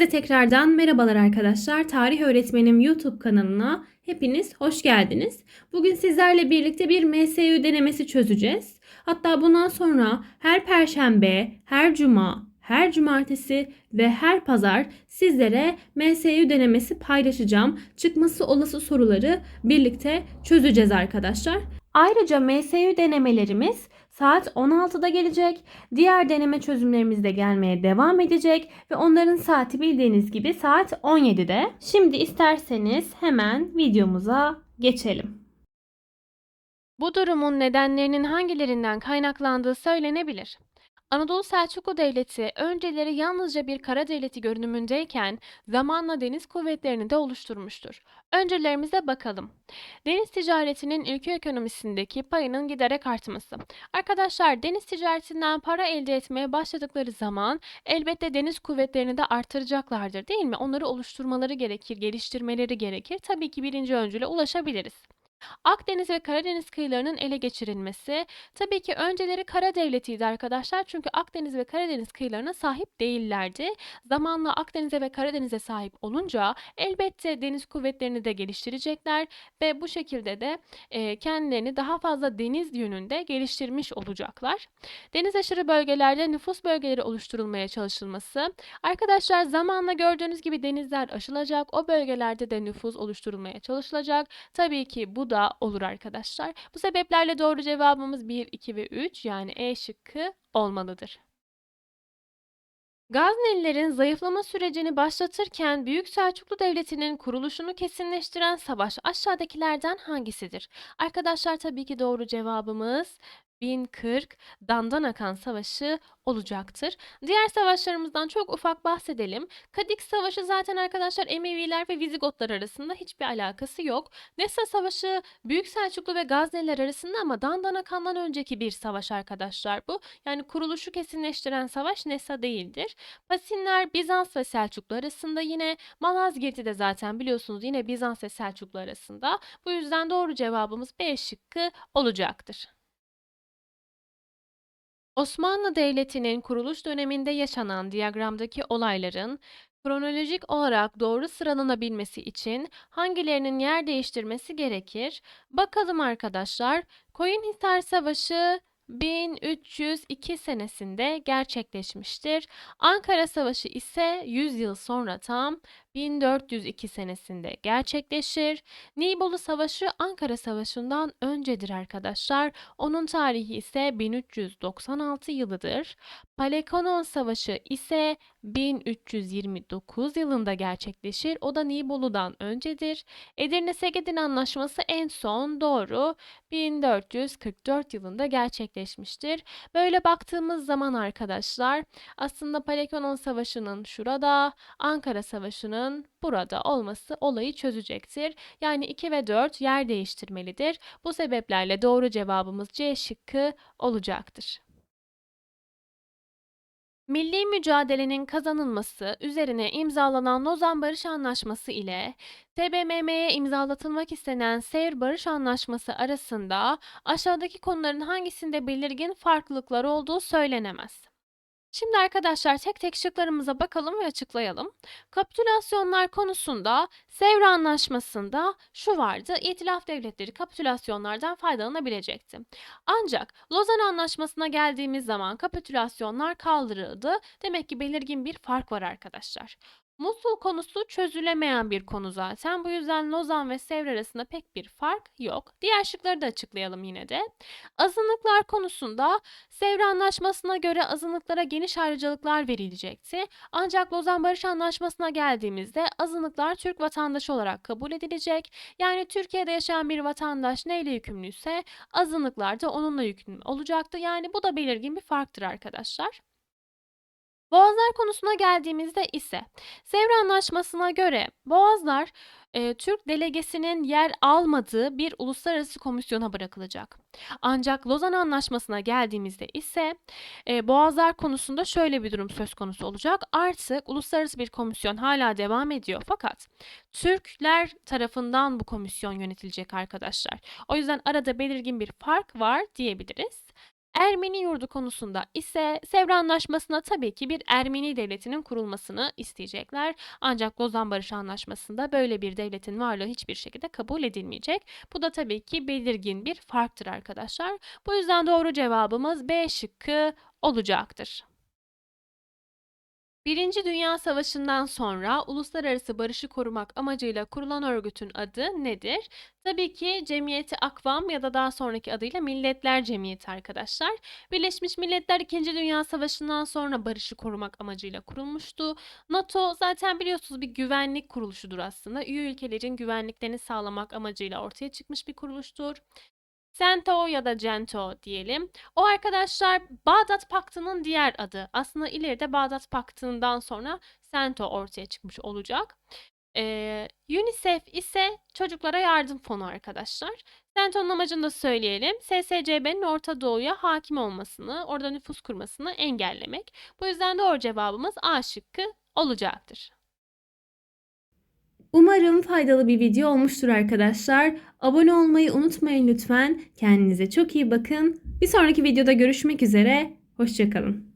Herkese tekrardan merhabalar arkadaşlar. Tarih Öğretmenim YouTube kanalına hepiniz hoş geldiniz. Bugün sizlerle birlikte bir MSU denemesi çözeceğiz. Hatta bundan sonra her perşembe, her cuma, her cumartesi ve her pazar sizlere MSU denemesi paylaşacağım. Çıkması olası soruları birlikte çözeceğiz arkadaşlar. Ayrıca MSU denemelerimiz saat 16'da gelecek. Diğer deneme çözümlerimiz de gelmeye devam edecek ve onların saati bildiğiniz gibi saat 17'de. Şimdi isterseniz hemen videomuza geçelim. Bu durumun nedenlerinin hangilerinden kaynaklandığı söylenebilir. Anadolu Selçuklu Devleti önceleri yalnızca bir kara devleti görünümündeyken zamanla deniz kuvvetlerini de oluşturmuştur. Öncelerimize bakalım. Deniz ticaretinin ülke ekonomisindeki payının giderek artması. Arkadaşlar deniz ticaretinden para elde etmeye başladıkları zaman elbette deniz kuvvetlerini de artıracaklardır değil mi? Onları oluşturmaları gerekir, geliştirmeleri gerekir. Tabii ki birinci öncüle ulaşabiliriz. Akdeniz ve Karadeniz kıyılarının ele geçirilmesi tabii ki önceleri kara devletiydi arkadaşlar. Çünkü Akdeniz ve Karadeniz kıyılarına sahip değillerdi. Zamanla Akdeniz'e ve Karadeniz'e sahip olunca elbette deniz kuvvetlerini de geliştirecekler ve bu şekilde de e, kendilerini daha fazla deniz yönünde geliştirmiş olacaklar. Deniz aşırı bölgelerde nüfus bölgeleri oluşturulmaya çalışılması. Arkadaşlar zamanla gördüğünüz gibi denizler aşılacak. O bölgelerde de nüfus oluşturulmaya çalışılacak. Tabii ki bu da olur arkadaşlar. Bu sebeplerle doğru cevabımız 1, 2 ve 3 yani E şıkkı olmalıdır. Gaznelilerin zayıflama sürecini başlatırken Büyük Selçuklu Devleti'nin kuruluşunu kesinleştiren savaş aşağıdakilerden hangisidir? Arkadaşlar tabii ki doğru cevabımız 1040 Dandan Akan Savaşı olacaktır. Diğer savaşlarımızdan çok ufak bahsedelim. Kadik Savaşı zaten arkadaşlar Emeviler ve Vizigotlar arasında hiçbir alakası yok. Nesa Savaşı Büyük Selçuklu ve Gazneliler arasında ama Dandan Akan'dan önceki bir savaş arkadaşlar bu. Yani kuruluşu kesinleştiren savaş Nesa değildir. Pasinler Bizans ve Selçuklu arasında yine Malazgirt'i de zaten biliyorsunuz yine Bizans ve Selçuklu arasında. Bu yüzden doğru cevabımız B şıkkı olacaktır. Osmanlı Devleti'nin kuruluş döneminde yaşanan diyagramdaki olayların kronolojik olarak doğru sıralanabilmesi için hangilerinin yer değiştirmesi gerekir? Bakalım arkadaşlar. Koyunhisar Savaşı 1302 senesinde gerçekleşmiştir. Ankara Savaşı ise 100 yıl sonra tam 1402 senesinde gerçekleşir. Nibolu Savaşı Ankara Savaşı'ndan öncedir arkadaşlar. Onun tarihi ise 1396 yılıdır. Palekonon Savaşı ise 1329 yılında gerçekleşir. O da Nibolu'dan öncedir. Edirne-Segedin Anlaşması en son doğru 1444 yılında gerçekleşmiştir. Böyle baktığımız zaman arkadaşlar aslında Palekonon Savaşı'nın şurada, Ankara Savaşı'nın burada olması olayı çözecektir. Yani 2 ve 4 yer değiştirmelidir. Bu sebeplerle doğru cevabımız C şıkkı olacaktır. Milli mücadelenin kazanılması üzerine imzalanan Lozan Barış Anlaşması ile TBMM'ye imzalatılmak istenen Sevr Barış Anlaşması arasında aşağıdaki konuların hangisinde belirgin farklılıklar olduğu söylenemez. Şimdi arkadaşlar tek tek şıklarımıza bakalım ve açıklayalım. Kapitülasyonlar konusunda Sevr Anlaşması'nda şu vardı. İtilaf devletleri kapitülasyonlardan faydalanabilecekti. Ancak Lozan Anlaşması'na geldiğimiz zaman kapitülasyonlar kaldırıldı. Demek ki belirgin bir fark var arkadaşlar. Musul konusu çözülemeyen bir konu zaten. Bu yüzden Lozan ve Sevr arasında pek bir fark yok. Diğer şıkları da açıklayalım yine de. Azınlıklar konusunda Sevr Anlaşması'na göre azınlıklara geniş ayrıcalıklar verilecekti. Ancak Lozan Barış Anlaşması'na geldiğimizde azınlıklar Türk vatandaşı olarak kabul edilecek. Yani Türkiye'de yaşayan bir vatandaş neyle yükümlüyse azınlıklar da onunla yükümlü olacaktı. Yani bu da belirgin bir farktır arkadaşlar. Boğazlar konusuna geldiğimizde ise Sevr Anlaşması'na göre Boğazlar e, Türk delegesinin yer almadığı bir uluslararası komisyona bırakılacak. Ancak Lozan Anlaşması'na geldiğimizde ise e, Boğazlar konusunda şöyle bir durum söz konusu olacak. Artık uluslararası bir komisyon hala devam ediyor fakat Türkler tarafından bu komisyon yönetilecek arkadaşlar. O yüzden arada belirgin bir fark var diyebiliriz. Ermeni yurdu konusunda ise Sevr Anlaşması'na tabii ki bir Ermeni devletinin kurulmasını isteyecekler. Ancak Lozan Barış Anlaşması'nda böyle bir devletin varlığı hiçbir şekilde kabul edilmeyecek. Bu da tabii ki belirgin bir farktır arkadaşlar. Bu yüzden doğru cevabımız B şıkkı olacaktır. Birinci Dünya Savaşı'ndan sonra uluslararası barışı korumak amacıyla kurulan örgütün adı nedir? Tabii ki Cemiyeti Akvam ya da daha sonraki adıyla Milletler Cemiyeti arkadaşlar. Birleşmiş Milletler 2. Dünya Savaşı'ndan sonra barışı korumak amacıyla kurulmuştu. NATO zaten biliyorsunuz bir güvenlik kuruluşudur aslında. Üye ülkelerin güvenliklerini sağlamak amacıyla ortaya çıkmış bir kuruluştur. CENTO ya da CENTO diyelim. O arkadaşlar Bağdat Paktı'nın diğer adı. Aslında ileride Bağdat Paktı'ndan sonra CENTO ortaya çıkmış olacak. Ee, UNICEF ise çocuklara yardım fonu arkadaşlar. CENTO'nun amacını da söyleyelim. SSCB'nin Orta Doğu'ya hakim olmasını, orada nüfus kurmasını engellemek. Bu yüzden doğru cevabımız A şıkkı olacaktır. Umarım faydalı bir video olmuştur arkadaşlar. Abone olmayı unutmayın lütfen. Kendinize çok iyi bakın. Bir sonraki videoda görüşmek üzere. Hoşçakalın.